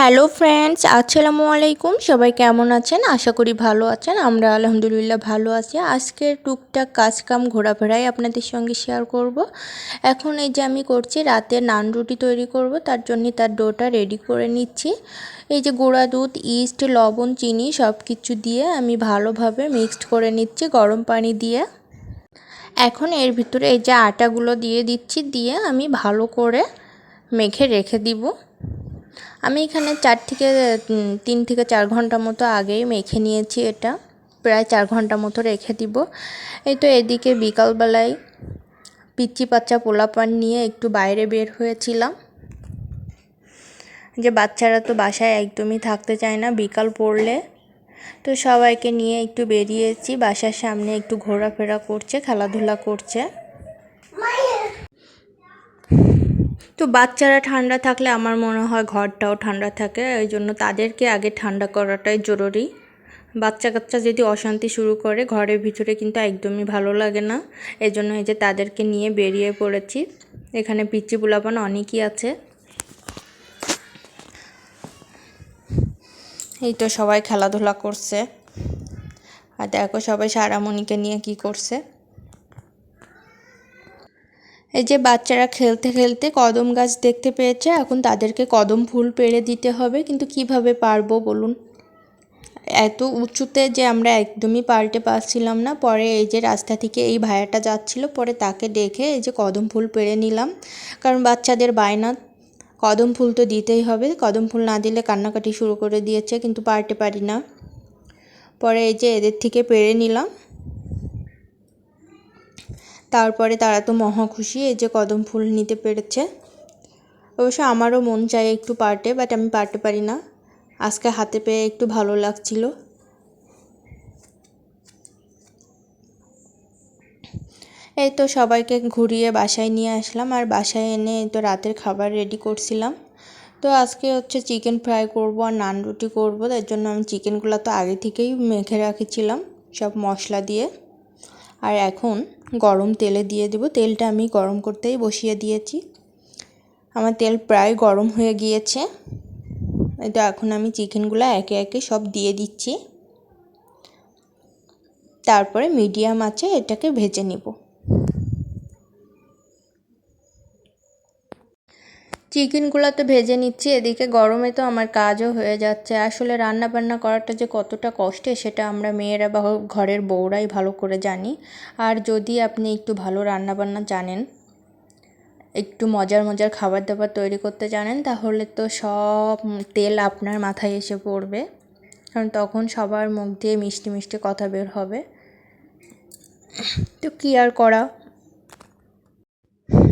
Hello friends, আসসালামু আলাইকুম। সবাই কেমন আছেন? আশা করি ভালো আছেন। আমরা আলহামদুলিল্লাহ ভালো আছি। আজকের টুকটাক কাজকাম ঘোরাফেরাই আপনাদের সঙ্গে শেয়ার করব। এখন এই যে আমি করছি, রাতে নান রুটি তৈরি করব। তার জন্য তার ডোটা রেডি করে নিচ্ছি। এই যে গুঁড়া দুধ ইস্ট লবণ, চিনি সব কিছু দিয়ে আমি ভালোভাবে মিক্সড করে নিচ্ছি গরম পানি দিয়ে। এখন এর ভিতরে এই যে আটাগুলো দিয়ে দিচ্ছি, দিয়ে আমি ভালো করে মেখে রেখে দিব। আমি এখানে চার থেকে তিন থেকে চার ঘণ্টা মতো আগেই মেখে নিয়েছি এটা। প্রায় চার ঘণ্টা মতো রেখে দিব। এই তো এদিকে বিকালবেলায় পিচ্চি পাচ্চা পোলাপান নিয়ে একটু বাইরে বের হয়েছিলাম। যে বাচ্চারা তো বাসায় একদমই থাকতে চায় না, বিকাল পড়লে। তো সবাইকে নিয়ে একটু বেরিয়েছি, বাসার সামনে একটু ঘোরাফেরা করছে, খেলাধুলা করছে। তো বাচ্চারা ঠান্ডা থাকলে আমার মনে হয় ঘরটাও ঠান্ডা থাকে, এই জন্য তাদেরকে আগে ঠান্ডা করাটাই জরুরি। বাচ্চা কাচ্চা যদি অশান্তি শুরু করে, ঘরের ভিতরে কিন্তু একদমই ভালো লাগে না। এই জন্য এই যে তাদেরকে নিয়ে বেরিয়ে পড়েছি। এখানে পিচি পোলাপান অনেকই আছে। এই তো সবাই খেলাধুলা করছে। আর দেখো সবাই সারামণিকে নিয়ে কি করছে। এই যে বাচ্চারা খেলতে খেলতে কদম গাছ দেখতে পেয়েছে, এখন তাদেরকে কদম ফুল পেড়ে দিতে হবে, কিন্তু কীভাবে পারব বলুন? এত উঁচুতে যে আমরা একদমই পাল্টে পারছিলাম না, পরে এই যে রাস্তা থেকে এই ভাইয়াটা যাচ্ছিল, পরে তাকে দেখে এই যে কদম ফুল পেড়ে নিলাম, কারণ বাচ্চাদের বায়না, কদম ফুল তো দিতেই হবে, কদম ফুল না দিলে কান্নাকাটি শুরু করে দিয়েছে, কিন্তু পারতে পারি না। পরে এই যে এদের থেকে পেরে নিলাম তারপরে তারা তো মহা খুশি, এই যে কদম ফুল নিতে পেরেছে। অবশ্য আমারও মন চায় একটু পার্টে বাট আমি পারতে পারি না। আজকে হাতে পেয়ে একটু ভালো লাগছিল। এই তো সবাইকে ঘুরিয়ে বাসায় নিয়ে আসলাম, আর বাসায় এনে তো রাতের খাবার রেডি করছিলাম। তো আজকে হচ্ছে চিকেন ফ্রাই করব আর নান রুটি করব, তার জন্য আমি চিকেনগুলো তো আগে থেকেই মেখে রাখেছিলাম, সব মশলা দিয়ে। আর এখন গরম তেলে দিয়ে দেব। তেলটা আমি গরম করতেই বসিয়ে দিয়েছি। আমার তেল প্রায় গরম হয়ে গিয়েছে। তো এখন আমি চিকেনগুলো একে একে সব দিয়ে দিচ্ছি। তারপরে মিডিয়াম আছে এটাকে ভেজে নিব। চিকেনগুলো তো ভেজে নিচ্ছি, এদিকে গরমে তো আমার কাজও হয়ে যাচ্ছে। আসলে রান্না বান্না করাটা যে কতটা কষ্টে, সেটা আমরা মেয়েরা বা ঘরের বউরাই ভালো করে জানি। আর যদি আপনি একটু ভালো রান্না বান্না জানেন, একটু মজার মজার খাবার দাবার তৈরি করতে জানেন, তাহলে তো সব তেল আপনার মাথায় এসে পড়বে। কারণ তখন সবার মুখ দিয়ে মিষ্টি মিষ্টি কথা বের হবে। তো কী আর করা?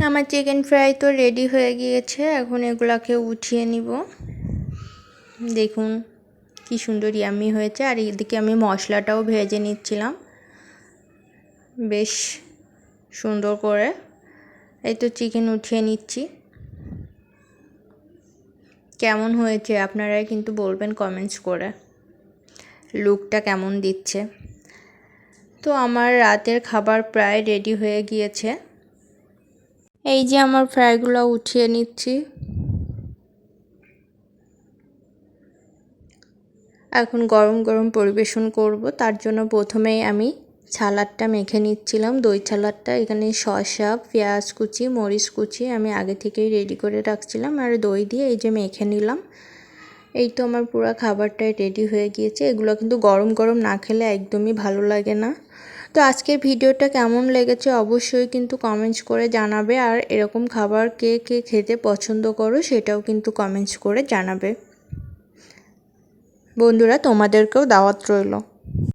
আমার চিকেন ফ্রাই তো রেডি হয়ে গিয়েছে, এখন এগুলাকে উঠিয়ে নিব। দেখুন কি সুন্দর ইয়ামি হয়েছে, আর এদিকে আমি মশলাটাও ভেজে নিচ্ছিলাম। বেশ সুন্দর করে এই তো চিকেন উঠিয়ে নিচ্ছি। কেমন হয়েছে আপনারাই কিন্তু বলবেন কমেন্টস করে। লুকটা কেমন দিচ্ছে। তো আমার রাতের খাবার প্রায় রেডি হয়ে গিয়েছে। এই যে আমার ফ্রাইগুলো উঠিয়ে নিচ্ছি। এখন গরম গরম পরিবেশন করব, তার জন্য প্রথমেই আমি ছালাডটা মেখে নিচ্ছিলাম। দই ছালাডটা, এখানে শসা, পেঁয়াজ কুচি, মরিচ কুচি আমি আগে থেকেই রেডি করে রাখছিলাম আর দই দিয়ে এই যে মেখে নিলাম। এই তো আমার পুরো খাবারটাই রেডি হয়ে গিয়েছে। এগুলো কিন্তু গরম গরম না খেলে একদমই ভালো লাগে না। তো আজকের ভিডিওটা কেমন লেগেছে অবশ্যই কিন্তু কমেন্টস করে জানাবে। আর এরকম খাবার কে কে খেতে পছন্দ করো সেটাও কিন্তু কমেন্টস করে জানাবে। বন্ধুরা, তোমাদেরকেও দাওয়াত রইল।